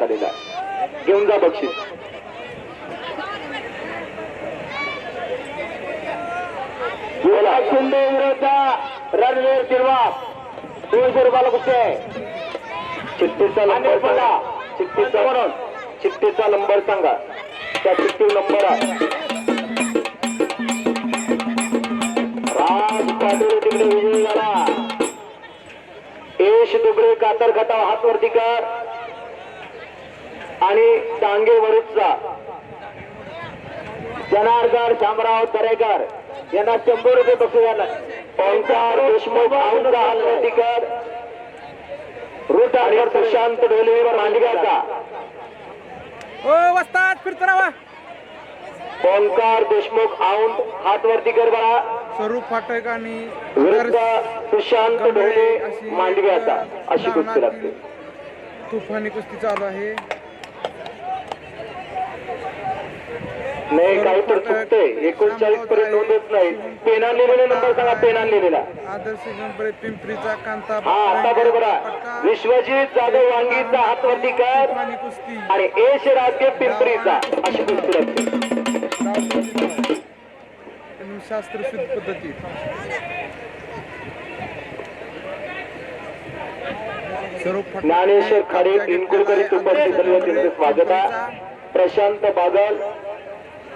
बक्षीस आलेलं आहे. घेऊन जा बक्षीस. बोला. रणवीर सिल्वाप दोनशे रुपयाला कुठे चिठ्ठीचा नंबर सांगा. चिठ्ठीचा म्हणून चिठ्ठीचा नंबर सांगा. त्या चिठ्ठी नंबर आहे. राज पाटील तिकडे विजयी झाला. एश दुबळे कातर खटाव हात वरती कर. आणि टांगे वरुडचा जनार्दन शामराव तरेकर यांना शंभर रुपये बक्षीस झालं ओंकार देशमुख रूट आणि सुशांत फिरतो राहा ओंकार देशमुख औंध हात वरती कर बरा स्वरूप फाटक आणि विरुद्ध सुशांत ढोले मांडव्याचा अशी कुस्ती लागते. तुफानी कुस्ती चालू आहे. नाही काही तर चुकते एकोणचाळीस पर्यंत नोंदच नाही. पेना लिहिलेला नंबर सांगा पेना लिहिलेला. आदर्श गंभीर पिंपरीचा कांता हा आता बरोबर आहे. विश्वजित जाधव वांगीचा हात वरती कर. आणि एश राजगे पिंपरीचा. अशी कुस्ती लागते. शास्त्रशुद्ध फाटक. ज्ञानेश्वर खाडे इनकुलकरी त्यांचं स्वागत आहे. प्रशांत बागल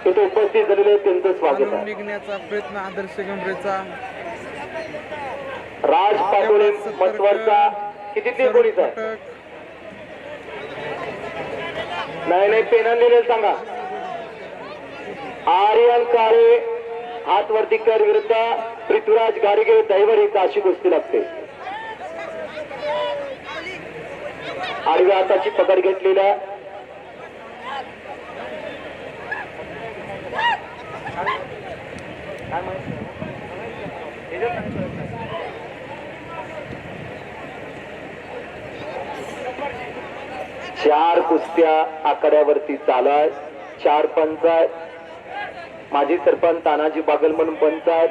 इथे उपस्थित झालेले त्यांचं स्वागत आहे. निघण्याचा प्रयत्न आदर्श गंभीरचा. राज पाटोळे मतवरचा किती ते कोणीच आहे? नाही नाही पेना लिहिलेलं सांगा. आर्यन काळे हात वरती कर विरुद्ध पृथ्वीराज गाडगे दैवरीचा अशी गोष्टी लागते. आडव्या हाताची पकड घेतलेल्या चार कुस्त्या आकड्यावरती चालू आहेत चार पंच आहेत. माजी सरपंच तानाजी बागल म्हणून पंच आहेत.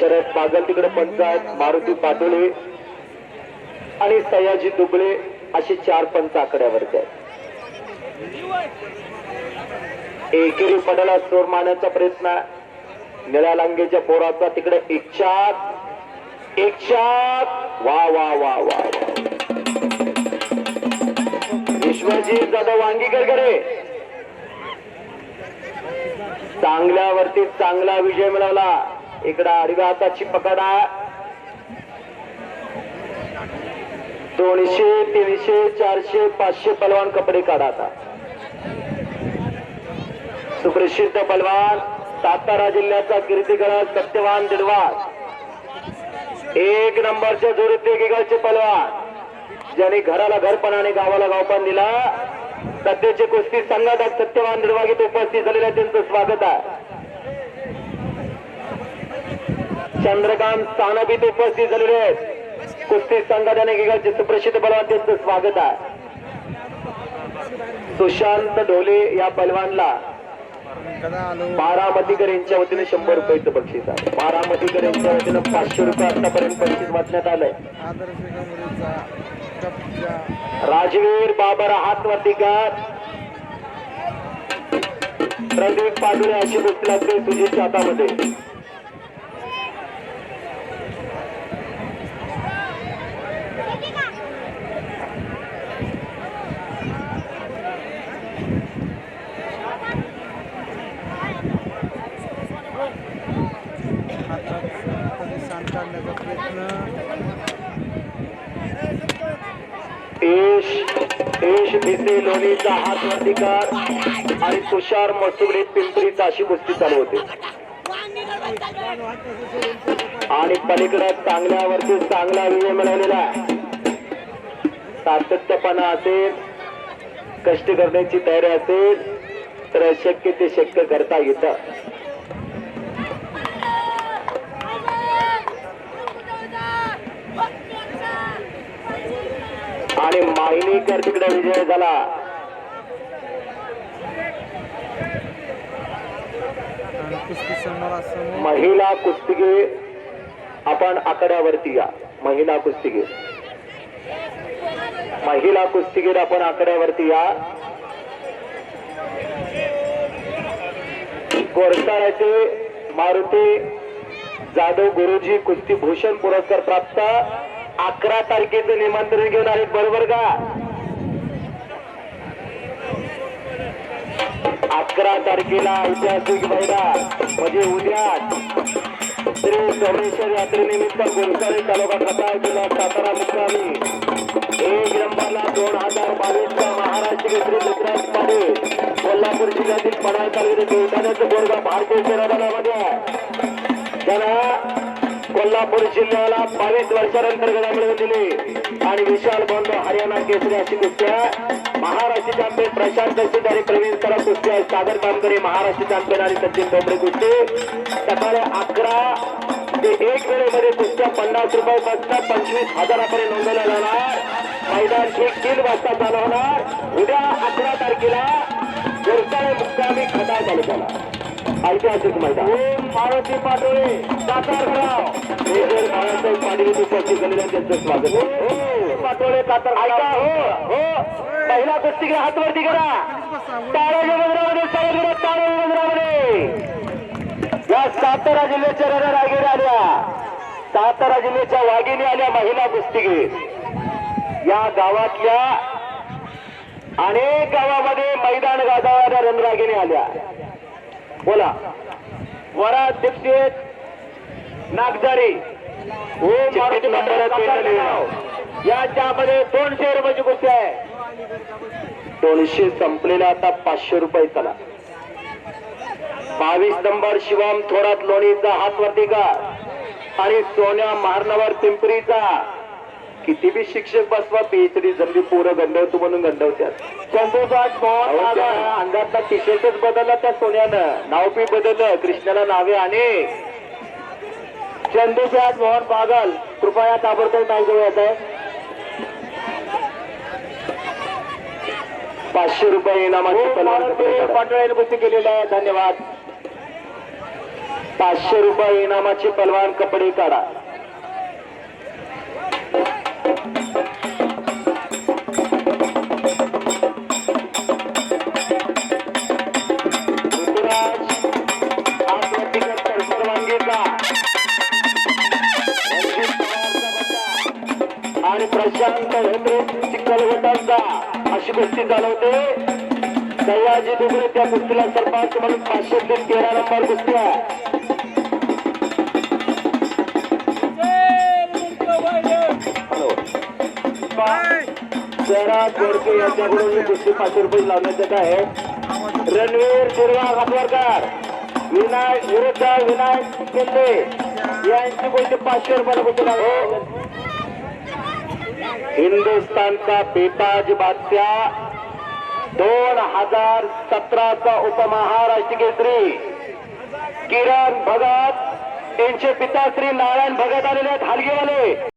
शरद बागल तिकडे पंच आहेत. मारुती पाटोले आणि सयाजी दुबळे असे चार पंच आकड्यावरती आहेत. एकेरी पडाला चोर मारण्याचा प्रयत्न. निळ्या लांगेच्या पोराचा तिकडे इच्छात इच्छात वा वा वा वा ईश्वरजी जाधव वांगीकर करे चांगल्यावरती चांगला विजय मिळवला. इकडं आडव्या हाताची पकडा. दोनशे तीनशे चारशे पाचशे पलवान कपडे काढा आता. सुप्रसिद्ध पलवान सातारा जिल्ह्याचा कीर्तिगड सत्यवान दिडवास एक नंबरच्या जोडीत एकेकाचे पलवान. ज्यांनी घराला घरपण आणि गावाला गावपण दिला. सध्याचे कुस्ती संघाटक सत्यवान निर्वागित उपस्थित झालेल्या त्यांचं स्वागत आहे. चंद्रकांत सानबीत उपस्थित झालेले आहेत. कुस्ती संघाटन एकेकाचे सुप्रसिद्ध पलवान त्यांचं स्वागत आहे. सुशांत ढोले या पलवानला बारामतीकर यांच्या वतीने शंभर रुपयाचं बक्षीस आहे. बारामतीकर यांच्या वतीने पाचशे रुपये आतापर्यंत बक्षीस वाटण्यात आलंय. राजवीर बाबर हातवरती कर. प्रदीप पाटोळे अशी गोष्ट लागते तुझ्याच्या हातामध्ये एश एश भिसे लोणीचा हात कर आणि तुषार मसुगडे पिंपरीचा अशी गोष्टी चालू होते. आणि पलीकडे चांगल्यावरती चांगला विजय मिळवलेला आहे. सातत्यपणा असेल कष्ट करण्याची तयारी असेल तर शक्य ते शक्य करता येतं. आणि तिकडे विजय झाला. महिला कुस्तीगीर आपण आकड्यावरती या. महिला कुस्तीगीर महिला कुस्तीगीर आपण आकड्यावरती या. कोरसाळ्याचे मारुती जाधव गुरुजी कुस्ती भूषण पुरस्कार प्राप्त. अकरा तारखेचं निमंत्रण घेऊन आले बरोबर का? अकरा तारखेला ऐतिहासिक महिला म्हणजे उद्या श्री सोमेश्वर यात्रेनिमित्त गोलसाळे तालुका कथा जिल्हा सातारा मुक्कामी एक नंबरला दोन हजार बावीसचा महाराष्ट्र केसरी दुसऱ्या स्थानी कोल्हापूर जिल्ह्यातील पडाळ तालुक्यातील देवठाण्याचं बोरगाव भारतीय सेना त्याला कोल्हापूर जिल्ह्याला बावीस वर्षानंतर गडामिळवून दिली आणि विशाल बंधू हरियाणा केसरी अशी कुस्ती आहे महाराष्ट्र चॅम्पियन प्रशांत सिद्ध आणि प्रवीण सरा कुस्ती आहे सागर कामकरी महाराष्ट्र चॅम्पियन आणि सचिन डोंबरे कुस्ती सकाळी अकरा ते एक वेळेमध्ये कुस्त्या पन्नास रुपये पासून पंचवीस हजारापर्यंत नोंदवल्या जाणार. मैदान एक तीन वाजता चालू होणार. उद्या अकरा तारखेला गोरसाळे मुक्कामी खटा तालुक्याला. ऐतिहासिक मैदान. मारुती पाटोळे सातारगाव मेजर बाळासाहेब पाटील उपस्थित झालेले त्यांचं स्वागत पाटोळे ऐका हो हो. पहिला कुस्ती घ्या हातवरती करा. टाळ्याच्या मंदिरामध्ये सगळीकडे टाळ्याच्या मंदिरामध्ये या सातारा जिल्ह्याच्या रणा रागिरी आल्या. सातारा जिल्ह्याच्या वाघिणी आल्या महिला कुस्तीगीर. या गावातल्या अनेक गावामध्ये मैदान गाजवणाऱ्या रणरागिणी आल्या. बोला. वरा दीक्षित मारुती याच्यामध्ये दोनशे रुपयाची कुस्ती आहे. दोनशे संपलेला आता पाचशे रुपये चला. बावीस नंबर शिवम थोरात लोणीचा हातवरती का आणि सोन्या मारणावर पिंपरीचा. किती बी शिक्षक बसवा पीएचडी जमली पोरं गंडवतो म्हणून गंडवत्यात. चंद्रबाज अंगातला टी शर्टच बदलला त्या सोन्यानं. नाव बी बदललं कृष्णाला नावे अनेक चंदूजात मोहन पागल कृपया ताबडतोब नाव घेऊ येत आहे. पाचशे रुपये इनामाची पाटोळ्याने कुस्ती केलेली आहे. धन्यवाद. पाचशे रुपये इनामाची पलवान कपडे काढा. आणि प्रशांत हेंद्रे चिखलगटांचा अशी कुस्ती चालवते. सयाजी दुबळे त्या कुस्तीला सरपंच म्हणून पाचशे ते तेरा नंबर कुस्ती शहरात गोडके यांच्याकडून ही कुस्ती पाचशे रुपये लावण्यात येत आहे. रणवीर दुर्गा हातवरकर विनायक विरुद्ध विनायक शिंदे. यांची गोष्टी पाचशे रुपयाला कुस्ती लावली हिंदुस्थानचा बेताज बादशाह दोन हजार सतराचा उपमहाराष्ट्र केसरी. किरण भगत यांचे पिता श्री नारायण भगत आलेले आहेत हलगेवाले.